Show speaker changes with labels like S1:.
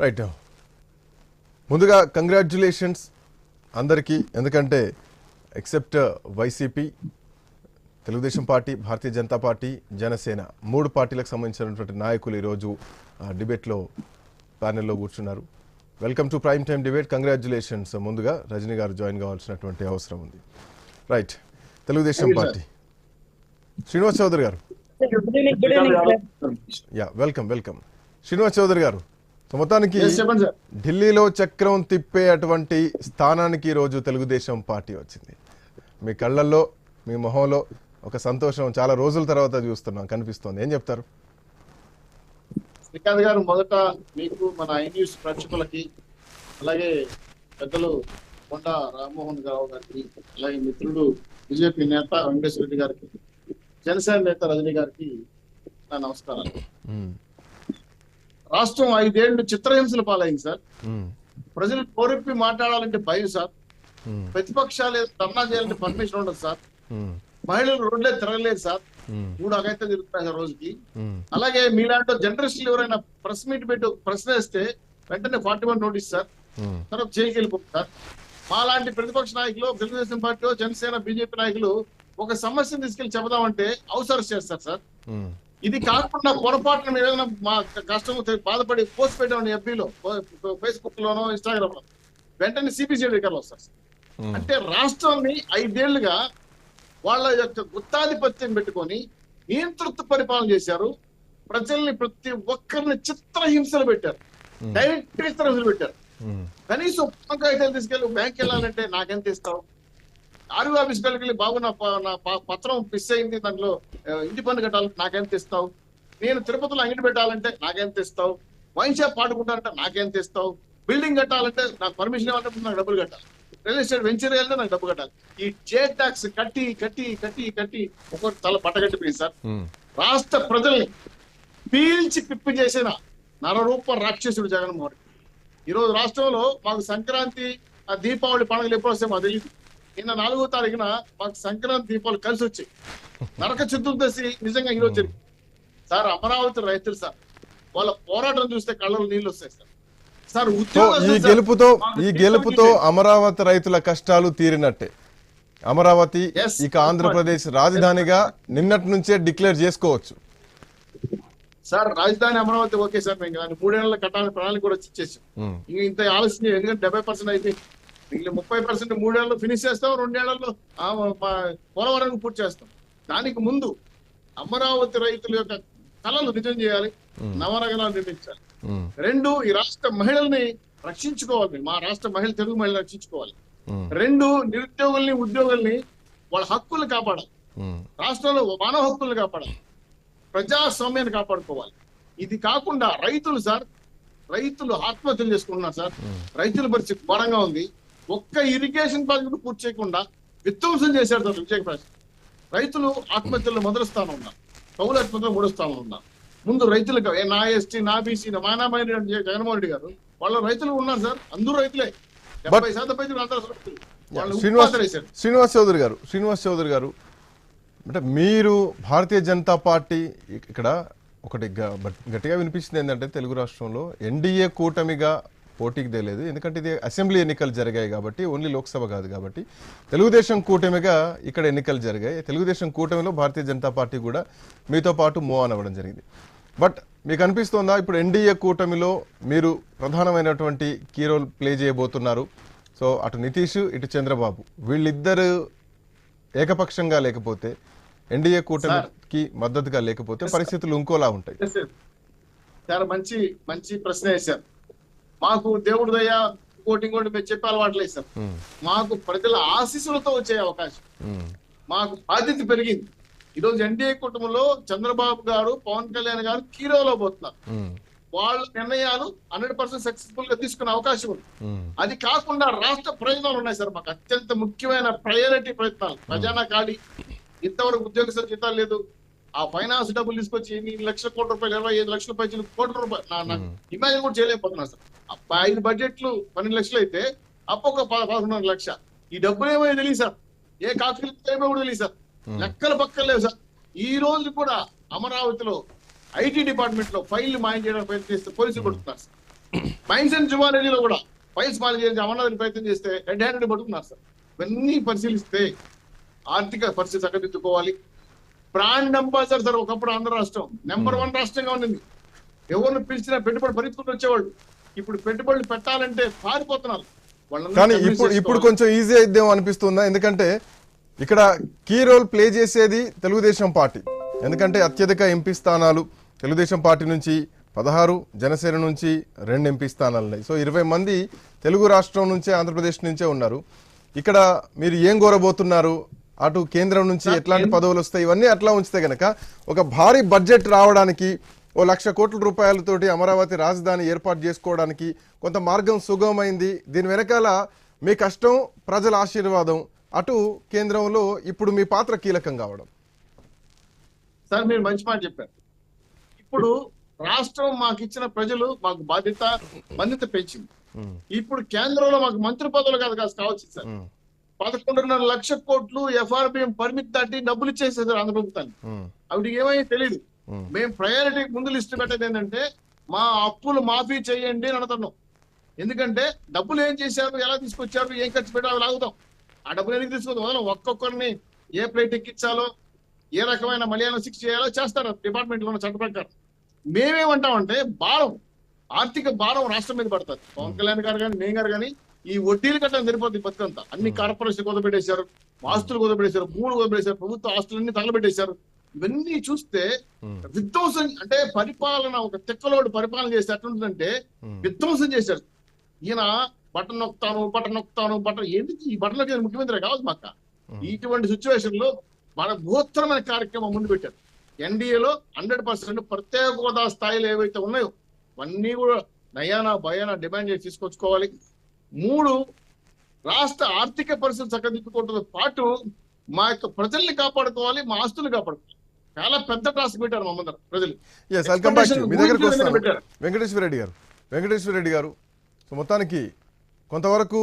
S1: Right ముందుగా congratulations అందరికీ. ఎందుకంటే except YCP Telugu Desam party Bharatiya Janata party Janasena మూడు పార్టీలకు సంబంధించినటువంటి నాయకులు ఈరోజు డిబేట్లో ప్యానెల్లో కూర్చున్నారు. Welcome to prime time debate congratulations ముందుగా రజనీ గారు జాయిన్ కావాల్సినటువంటి అవసరం ఉంది. Right Telugu Desam party. Srinivas Chowdary garu. Yeah welcome welcome Srinivas Chowdary garu so మొత్తానికి ఢిల్లీలో చక్రం తిప్పే అటువంటి స్థానానికి ఈ రోజు తెలుగుదేశం పార్టీ వచ్చింది. మీ కళ్ళల్లో మీ మొహంలో ఒక సంతోషం చాలా రోజుల తర్వాత చూస్తున్నాం కనిపిస్తోంది. ఏం చెప్తారు?
S2: శ్రీకాంత్ గారు మొదట మీకు మన ఐ న్యూస్ ప్రేక్షకులకి అలాగే పెద్దలు కొండ రామ్మోహన్ రావు గారికి అలాగే మిత్రుడు బీజేపీ నేత వెంకటేశ్వర రెడ్డి గారికి జనసేన నేత రజనీ గారికి నా నమస్కారాలు. రాష్ట్రం ఐదేళ్ళు చిత్రహింసల పాలైంది సార్. ప్రజలు కోరెప్పి మాట్లాడాలంటే భయం సార్. ప్రతిపక్షాలు ధర్నా చేయాలంటే పర్మిషన్ ఉండదు సార్. మహిళలు రోడ్లే తిరగలేదు సార్. మూడు అగైతే తిరుగుతున్నాయి సార్ రోజుకి. అలాగే మీలాంటి జర్నలిస్టులు ఎవరైనా ప్రెస్ మీట్ పెట్టి ప్రశ్న వేస్తే వెంటనే ఫార్టీ వన్ నోటీస్ సార్. తర్వాత జైలుకి వెళ్ళిపోతుంది సార్ మాలాంటి ప్రతిపక్ష నాయకులు తెలుగుదేశం పార్టీ జనసేన బీజేపీ నాయకులు ఒక సమస్యను తీసుకెళ్ళి చెబుదామంటే అవసరం చేస్తారు సార్. ఇది కాకుండా పొరపాటున మేము ఏదైనా మా కష్టం బాధపడి పోస్ట్ పెట్టామని ఎఫ్బీలో ఫేస్బుక్ లోనో ఇన్స్టాగ్రామ్లో వెంటనే సిపిసి అధికారులు వస్తారు సార్.
S1: మ్మ్.
S2: అంటే రాష్ట్రాన్ని ఐదేళ్ళుగా వాళ్ళ యొక్క గుత్తాధిపత్యం పెట్టుకొని నియంతృత్వ పరిపాలన చేశారు ప్రజల్ని ప్రతి ఒక్కరిని చిత్రహింసలు పెట్టారు. డైరెక్ట్ చిత్రహింసలు పెట్టారు. కనీసం కాగితాలు తీసుకెళ్ళి బ్యాంక్ వెళ్ళాలంటే నాకెంత ఇస్తావు ఆర్వీ ఆఫీస్ వెళ్ళి బాబు నా పత్రం మిస్ అయింది దాంట్లో ఇంటి పన్ను కట్టాలంటే నాకెంత ఇస్తావు నేను తిరుపతిలో అంగడి పెట్టాలంటే నాకెంత ఇస్తావు వైన్ షాప్ పాడుకుంటానంటే నాకెంత ఇస్తావు బిల్డింగ్ కట్టాలంటే నాకు పర్మిషన్ ఇవ్వాలంటే నాకు డబ్బులు కట్టాలి. రియల్ ఎస్టేట్ వెంచర్ వెళ్ళితే నాకు డబ్బు కట్టాలి. ఈ జే ట్యాక్స్ కట్టి కట్టి కట్టి కట్టి ఒక్కొక్క తల పట్టగట్టిపోయింది సార్. రాష్ట్ర ప్రజల్ని పీల్చి పిప్పి చేసిన నరరూప రాక్షసుడు జగన్మోహన్ రెడ్డి. ఈ రోజు రాష్ట్రంలో మాకు సంక్రాంతి ఆ దీపావళి పండుగలు ఎప్పుడు వస్తాయి మాకు తెలియదు నిన్న నాలుగో తారీఖున మాకు సంక్రాంతి దీపావళి కలిసి వచ్చాయి. నరక చతుర్దశి నిజంగా ఈ రోజు జరిగింది. సార్ అమరావతి రైతులు సార్ వాళ్ళ పోరాటం చూస్తే కళ్ళలో నీళ్ళు వస్తాయి సార్. సార్
S1: ఈ గెలుపుతో ఈ గెలుపుతో. అమరావతి రైతుల కష్టాలు తీరినట్టే. అమరావతి. ఇక ఆంధ్రప్రదేశ్ రాజధానిగా నిన్నటి నుంచే డిక్లేర్ చేసుకోవచ్చు.
S2: సార్ రాజధాని అమరావతి ఓకే సార్ మేము కానీ మూడేళ్ళ కట్టాలని ప్రణాళిక కూడా ఇచ్చేసాం. ఇంత ఆలస్యం. ఎందుకంటే డెబ్బై పర్సెంట్ అయిపోయింది. మిగిలిన ముప్పై పర్సెంట్ మూడేళ్ళు ఫినిష్ చేస్తాం రెండేళ్ళలో పోలవరం పూర్తి చేస్తాం. దానికి ముందు అమరావతి రైతుల యొక్క కళలు నిజం చేయాలి నవనగరాలు నిర్మించాలి. రెండు ఈ రాష్ట్ర మహిళల్ని రక్షించుకోవాలి. మా రాష్ట్ర మహిళ తెలుగు మహిళలు రక్షించుకోవాలి. రెండు నిరుద్యోగుల్ని ఉద్యోగుల్ని వాళ్ళ హక్కుల్ని కాపాడాలి. రాష్ట్రంలో మానవ హక్కుల్ని కాపాడాలి. ప్రజాస్వామ్యాన్ని కాపాడుకోవాలి. ఇది కాకుండా రైతులు సార్ రైతులు ఆత్మహత్యలు చేసుకుంటున్నారు సార్. రైతుల పరిస్థితి ఘోరంగా ఉంది. ఒక్క ఇరిగేషన్ ప్రాజెక్టు పూర్తి చేయకుండా విధ్వంసం చేశారు సార్ విజయప్రకాష్ రైతులు ఆత్మహత్యలు మొదటి స్థానం ఉన్నారు. కౌలు ఆత్మహత్యలు మూడో స్థానం ఉన్నారు. ముందు రైతులకు నా ఎస్టీ నా బీసీ నా మానామైన జగన్మోహన్ రెడ్డి గారు వాళ్ళ రైతులు ఉన్నారు సార్. అందరూ రైతులే. డెబ్బై శాతం అందరూ రైతులు.
S1: శ్రీనివాస్ చౌదరి గారు శ్రీనివాస్ చౌదరి గారు అంటే మీరు భారతీయ జనతా పార్టీ ఇక్కడ ఒకటి గట్టిగా వినిపించింది ఏంటంటే తెలుగు రాష్ట్రంలో ఎన్డీఏ కూటమిగా పోటీకి తేలేదు. ఎందుకంటే ఇది అసెంబ్లీ ఎన్నికలు జరిగాయి కాబట్టి ఓన్లీ లోక్సభ కాదు కాబట్టి. తెలుగుదేశం కూటమిగా ఇక్కడ ఎన్నికలు జరిగాయి. తెలుగుదేశం కూటమిలో భారతీయ జనతా పార్టీ కూడా మీతో పాటు మూవ్ ఆన్ అవ్వడం జరిగింది. బట్ మీకు అనిపిస్తోందా ఇప్పుడు ఎన్డీఏ కూటమిలో మీరు ప్రధానమైనటువంటి కీ రోల్ ప్లే చేయబోతున్నారు. సో అటు నితీష్ ఇటు చంద్రబాబు. వీళ్ళిద్దరు ఏకపక్షంగా లేకపోతే ఎన్డీఏ కూటమికి మద్దతుగా లేకపోతే పరిస్థితులు ఇంకోలా ఉంటాయి.
S2: చాలా మంచి మంచి ప్రశ్న వేశారు. మాకు దేవుడు దయ ఇంకోటి ఇంకోటి మేము చెప్పే అలవాటు లేదు సార్. మాకు ప్రజల ఆశీస్సులతో వచ్చే అవకాశం. మాకు బాధ్యత పెరిగింది. ఈరోజు ఎన్డీఏ కుటుంబంలో చంద్రబాబు గారు పవన్ కళ్యాణ్ గారు కీరోలో పోతున్నారు. వాళ్ళ నిర్ణయాలు హండ్రెడ్ పర్సెంట్ సక్సెస్ఫుల్గా తీసుకునే అవకాశం ఉంది. అది కాకుండా రాష్ట్ర ప్రయోజనాలు ఉన్నాయి సార్ మాకు. అత్యంత ముఖ్యమైన ప్రయారిటీ ప్రయత్నాలు. ఖజానా ఖాళీ ఇంతవరకు ఉద్యోగస్తుల జీతాలు లేదు. ఆ ఫైనాన్స్ డబ్బులు తీసుకొచ్చి ఎన్ని లక్షల కోట్ల రూపాయలు ఇరవై ఐదు లక్షల పైసలు కోట్ల రూపాయలు. నా- నాకు ఇమాజిన్ కూడా చేయలేకపోతున్నా సార్. ఐదు బడ్జెట్లు పన్నెండు లక్షలు అయితే అప్పు ఒక పదకొండున్నర లక్ష. ఈ డబ్బులు ఏమో తెలియదు సార్. ఏ ఏమో కూడా తెలియదు సార్. లెక్కలు పక్కలు లేవు సార్. ఈ రోజు కూడా అమరావతిలో ఐటీ డిపార్ట్మెంట్లో ఫైల్ మాయం చేయడానికి ప్రయత్నిస్తే పోలీసులు కొడుతున్నారు సార్. మైన్స్ అండ్ జువాలజీలో కూడా ఫైల్స్ మాల్ చేసి అమర్నాథ్ ప్రయత్నం చేస్తే రెడ్ హ్యాండెడ్ పట్టుకున్నారు సార్. ఇవన్నీ పరిశీలిస్తే ఆర్థిక పరిస్థితి చక్కదిద్దుకోవాలి బ్రాండ్ అంబాసిడర్ సార్ ఒకప్పుడు ఆంధ్ర రాష్ట్రం. నెంబర్ వన్ రాష్ట్రంగా ఉండింది ఎవరిని పిలిచినా పెట్టుబడి పరిస్థితులు వచ్చేవాళ్ళు. ఇప్పుడు పెట్టుబడులు పెట్టాలంటే పారిపోతున్నారు.
S1: కానీ ఇప్పుడు ఇప్పుడు. కొంచెం ఈజీ అయిద్దేమో అనిపిస్తుందా? ఎందుకంటే ఇక్కడ కీ రోల్ ప్లే చేసేది తెలుగుదేశం పార్టీ. ఎందుకంటే అత్యధిక ఎంపీ స్థానాలు తెలుగుదేశం పార్టీ నుంచి పదహారు జనసేన నుంచి రెండు ఎంపీ స్థానాలు ఉన్నాయి. సో ఇరవై మంది తెలుగు రాష్ట్రం నుంచే ఆంధ్రప్రదేశ్ నుంచే ఉన్నారు. ఇక్కడ మీరు ఏం కోరబోతున్నారు? అటు కేంద్రం నుంచి ఎట్లాంటి పదవులు వస్తాయి ఇవన్నీ అట్లా ఉంచితే గనక ఒక భారీ బడ్జెట్ రావడానికి ఓ లక్ష కోట్ల రూపాయలతోటి అమరావతి రాజధాని ఏర్పాటు చేసుకోవడానికి కొంత మార్గం సుగమమైంది. దీని వెనకాల మీ కష్టం ప్రజల ఆశీర్వాదం అటు కేంద్రంలో ఇప్పుడు మీ పాత్ర కీలకం కావడం.
S2: సార్ మీరు మంచి మాట చెప్పారు. ఇప్పుడు రాష్ట్రం మాకు ఇచ్చిన ప్రజలు మాకు బాధ్యత బాధ్యత పెంచింది. ఇప్పుడు కేంద్రంలో మాకు మంత్రి పదవులు కాదు కాదు కావచ్చు సార్. పదకొండున్నర లక్ష కోట్లు ఎఫ్ఆర్బిఎం పరిమితి దాటి డబ్బులు ఇచ్చేసేది ఆంధ్ర ప్రభుత్వానికి.
S1: ఉమ్,
S2: అవిటికి ఏమీ తెలియదు మేము ప్రయారిటీ ముందు లిస్ట్ పెట్టేది ఏంటంటే మా అప్పులు మాఫీ చేయండి అని అడుగుతున్నాం ఎందుకంటే డబ్బులు ఏం చేశారు ఎలా తీసుకొచ్చారు ఏం ఖర్చు పెట్టారో లాగుతాం. ఆ డబ్బులు ఎందుకు తీసుకొద్దాం? వదలం ఒక్కొక్కరిని ఏ ప్లేట్ ఎక్కించాలో ఏ రకమైన మలయాళం శిక్ష చేయాలో చేస్తారు డిపార్ట్మెంట్లో చట్ట ప్రకారం. మేమేమంటామంటే భారం ఆర్థిక భారం రాష్ట్రం మీద పడుతుంది. పవన్ కళ్యాణ్ గారు కానీ నేను గారు కానీ ఈ వడ్డీలు కట్టడం సరిపోతుంది బతుకంతా అన్ని కార్పొరేషన్ కుదపెట్టేశారు ఆస్తులు కుదపెట్టేశారు భూములు కుదపెట్టేశారు ప్రభుత్వ ఆస్తులన్నీ తగలబెట్టేశారు. ఇవన్నీ చూస్తే విధ్వంసం అంటే పరిపాలన ఒక తిక్కలోడు పరిపాలన చేస్తే ఎట్లుంటుందంటే విధ్వంసం చేశారు ఈయన బటన్ నొక్కుతాను బటన్ నొక్కుతాను బటన్ ఎందుకు ఈ బటన్లకి నేను ముఖ్యమంత్రి కావచ్చు మాక. ఇటువంటి సిచ్యువేషన్లో మన బృహత్తరమైన కార్యక్రమం ముందు పెట్టారు. ఎన్డీఏలో హండ్రెడ్ పర్సెంట్ ప్రత్యేక హోదా స్థాయిలో ఏవైతే ఉన్నాయో అన్నీ కూడా నయానా భయానా డిమాండ్ చేసి తీసుకొచ్చుకోవాలి. మూడు రాష్ట్ర ఆర్థిక పరిస్థితి చక్కదిద్దుకోవడంతో పాటు మా యొక్క ప్రజల్ని కాపాడుకోవాలి మా ఆస్తులు కాపాడుకోవాలి. చాలా పెద్ద టాస్క్ పెట్టారు మా ముందర ప్రజలు.
S1: మీ దగ్గరకు వస్తాను. వెంకటేశ్వర రెడ్డి గారు. వెంకటేశ్వర రెడ్డి గారు. సో మొత్తానికి కొంతవరకు